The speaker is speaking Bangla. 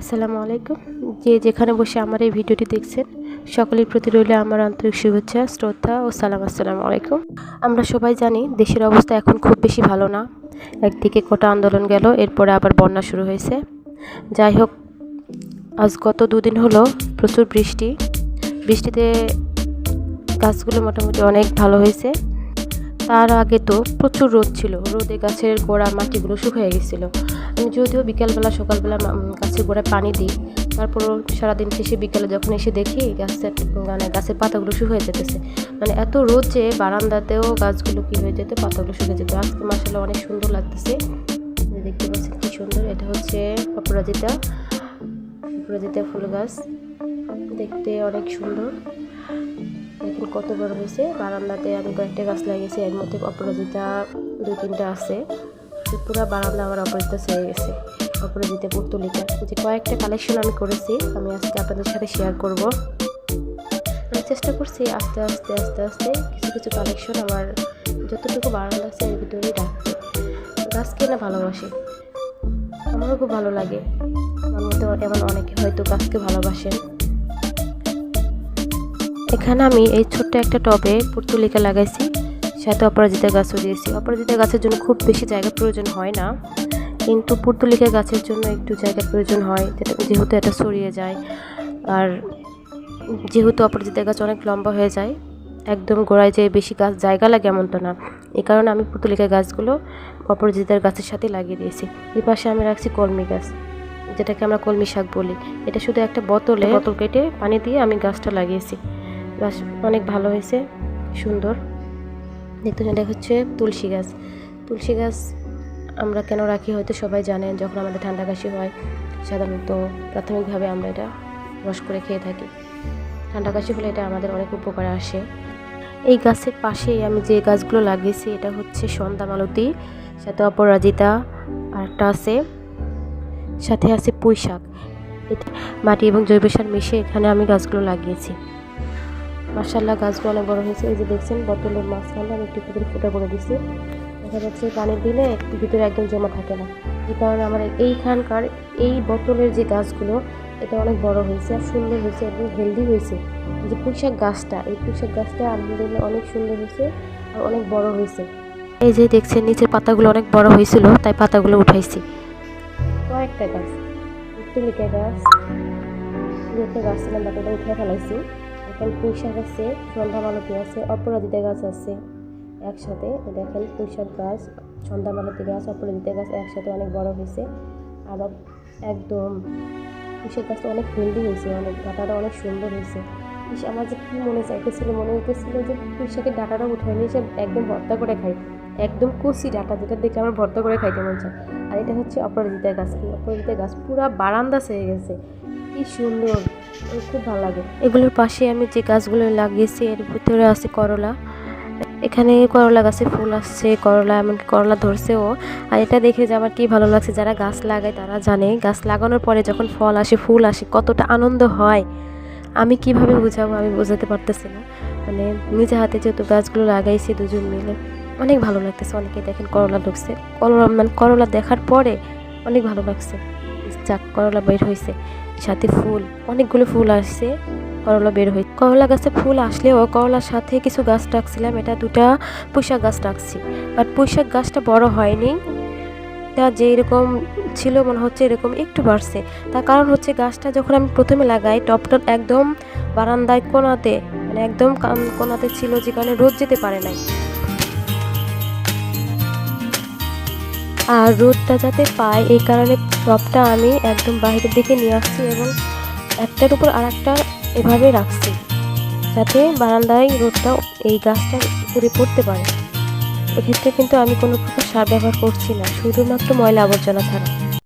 আসসালামু আলাইকুম। যে যেখানে বসে আমার এই ভিডিওটি দেখছেন, সকলের প্রতি রইলে আমার আন্তরিক শুভেচ্ছা, শ্রদ্ধা ও সালাম। আসসালামু আলাইকুম। আমরা সবাই জানি দেশের অবস্থা এখন খুব বেশি ভালো না। একদিকে কোটা আন্দোলন গেল, এরপরে আবার বন্যা শুরু হয়েছে। যাই হোক, আজ গত দুদিন হলো প্রচুর বৃষ্টি। বৃষ্টিতে গাছগুলো মোটামুটি অনেক ভালো হয়েছে। তার আগে তো প্রচুর রোদ ছিল। রোদে গাছের গোড়া মাটিগুলো শুকিয়ে গেছিল। আমি যদিও বিকালবেলা, সকালবেলা গাছের গোড়ায় পানি দিই, তারপরও সারাদিন শেষে বিকালে যখন এসে দেখি গাছের মানে গাছের পাতাগুলো শুকিয়ে যেতেছে মানে এত রোদ যে বারান্দাতেও গাছগুলো কী হয়ে যেত, পাতাগুলো শুকিয়ে যেত। আজকে মাসাল্লাহ অনেক সুন্দর লাগতেছে। দেখতে পাচ্ছেন কী সুন্দর, এটা হচ্ছে অপরাজিতা অপরাজিতা ফুল গাছ। দেখতে অনেক সুন্দর। দেখুন কত বড় হয়েছে। বারান্দাতে আমি কয়েকটা গাছ লাগিয়েছি, এর মধ্যে অপরাজিতা দুই তিনটা আছে। পুরো বারান্দা আমার অপরাজিতা ছেড়ে গেছে। অপরাজিতা পুর্তলিকা যে কয়েকটা কালেকশন আমি করেছি, আমি আজকে আপনাদের সাথে শেয়ার করব। আমি চেষ্টা করছি আস্তে আস্তে আস্তে আস্তে কিছু কিছু কালেকশন আমার যতটুকু বারান্দা আছে এর ভিতরেই রাখতে। গাছকে না ভালোবাসি। আমারও খুব ভালো লাগে। আমার মধ্যে এমন অনেকে হয়তো গাছকে ভালোবাসেন। এখানে আমি এই ছোট্ট একটা টবে পুর্তুলিকা লাগাইছি। সাথে অপরাজিতা গাছও দিয়েছি। অপরাজিতা গাছের জন্য খুব বেশি জায়গা প্রয়োজন হয় না। কিন্তু পুর্তুলিকা গাছের জন্য একটু জায়গা প্রয়োজন হয় যেটা যেহেতু এটা ছড়িয়ে যায়। আর যেহেতু অপরাজিতা গাছ অনেক লম্বা হয়ে যায় একদম গোড়ায় যে বেশি গাছ জায়গা লাগে এমনটা না। এই কারণে আমি পুতুলিকা গাছগুলো অপরাজিতার গাছের সাথে লাগিয়ে দিয়েছি। এই পাশে আমি রাখছি কলমি গাছ যেটাকে আমরা কলমি শাক বলি। এটা শুধু একটা বোতলে বোতল কেটে পানি দিয়ে আমি গাছটা লাগিয়েছি। গাছ অনেক ভালো হয়েছে সুন্দর। দেখতে এটা হচ্ছে তুলসী গাছ। তুলসী গাছ আমরা কেন রাখি হয়তো সবাই জানেন যখন আমাদের ঠান্ডা কাশি হয়, সাধারণত প্রাথমিকভাবে আমরা এটা রস করে খেয়ে থাকি। ঠান্ডা কাশি হলে এটা আমাদের অনেক উপকারে আসে। এই গাছের পাশেই আমি যে গাছগুলো লাগিয়েছি, এটা হচ্ছে সন্ধ্যা মালতী, সাথে অপরাজিতা, আর একটা আছে, সাথে আছে পুঁই শাক মাটি এবং জৈব সার মিশে এখানে আমি গাছগুলো লাগিয়েছি। মার্শাল্লাহ গাছগুলো অনেক বড় হয়েছে। এই যে দেখছেন, বোতলের মাঝখানে আমি একটু করে ফুটা করে দিছি দেখা যাচ্ছে পানি দিলে ভিতরে একদম জমা থাকে না। এই কারণে আমার এইখানকার এই বোতলের যে গাছগুলো, এটা অনেক বড় হয়েছে আর সুন্দর হয়েছে এবং হেলদি হয়েছে। যে পুঁইশাক গাছটা, এই পুঁইশাক গাছটা আলহামদুলিল্লাহ অনেক সুন্দর হয়েছে আর অনেক বড় হয়েছে। এই যে দেখছেন, নিচের পাতাগুলো অনেক বড় হয়েছিল, তাই পাতাগুলো উঠাইছি। কয়েকটা গাছ, তুলিকা গাছ গাছ ছিলাম বাকিটা উঠে ফেলাইছি। এখন পুঁইশাক আছে সন্ধ্যা মালতী আছে, অপরাজিতা গাছ আছে একসাথে। দেখেন পুঁইশাক গাছ সন্ধ্যা মালতী গাছ, অপরাজিতা গাছ একসাথে অনেক বড় হয়েছে। আবার একদম পুঁইশাক গাছটা অনেক হেলদি হয়েছে, অনেক ডাটাটা অনেক সুন্দর হয়েছে। ইস, আমার যে কী মনে চাইতেছিল মনে হইতেছিল যে পুঁইশাকের ডাটাটা উঠে নিয়ে সে একদম ভর্তা করে খাই একদম কচি ডাটা যেটা দেখে আমার ভর্তা করে খাইতে মন চায়। আর এটা হচ্ছে অপরাজিতা গাছ এই অপরাজিতা গাছ পুরো বারান্দা সেরে গেছে। কি সুন্দর খুব ভালো লাগে। এগুলোর পাশে আমি যে গাছগুলো লাগিয়েছি এর ভিতরে আছে করলা। এখানে করলা গাছে ফুল আসছে করলা এমনকি করলা ধরছেও। আর এটা দেখে যে আমার কি ভালো লাগছে যারা গাছ লাগায় তারা জানে। গাছ লাগানোর পরে যখন ফল আসে ফুল আসে কতটা আনন্দ হয়। আমি কীভাবে বুঝাবো আমি বোঝাতে পারতেছি না। মানে নিজে হাতে যেহেতু গাছগুলো লাগাইছি দুজন মিলে, অনেক ভালো লাগতেছে অনেকে দেখেন করলা ঢুকছে। করলা মানে করলা দেখার পরে অনেক ভালো লাগছে। যাক, করলা বের হয়েছে সাথে ফুল, অনেকগুলো ফুল আসছে, করলা বের হয়েছে করলা গাছে ফুল আসলেও করলার সাথে কিছু গাছ রাখছিলাম। এটা দুটা পুঁইশাক গাছ রাখছি। বাট পুঁইশাক গাছটা বড় হয়নি। তা যে এরকম ছিল মনে হচ্ছে এরকম একটু বাড়ছে। তার কারণ হচ্ছে গাছটা যখন আমি প্রথমে লাগাই টপটা একদম বারান্দায় কোনাতে মানে একদম কান- কোনাতে ছিল যে কারণে রোদ যেতে পারে নাই। আর রোদটা যাতে পায় এই কারণে টপটা আমি একদম বাইরের দিকে নিয়ে আসছি এবং একটার উপর আর একটা এভাবে রাখছি, যাতে বারান্দায় রোদটা এই গাছটার উপরে পড়তে পারে। এক্ষেত্রে কিন্তু আমি কোনো প্রকার সার ব্যবহার করছি না শুধুমাত্র ময়লা আবর্জনা ছাড়া।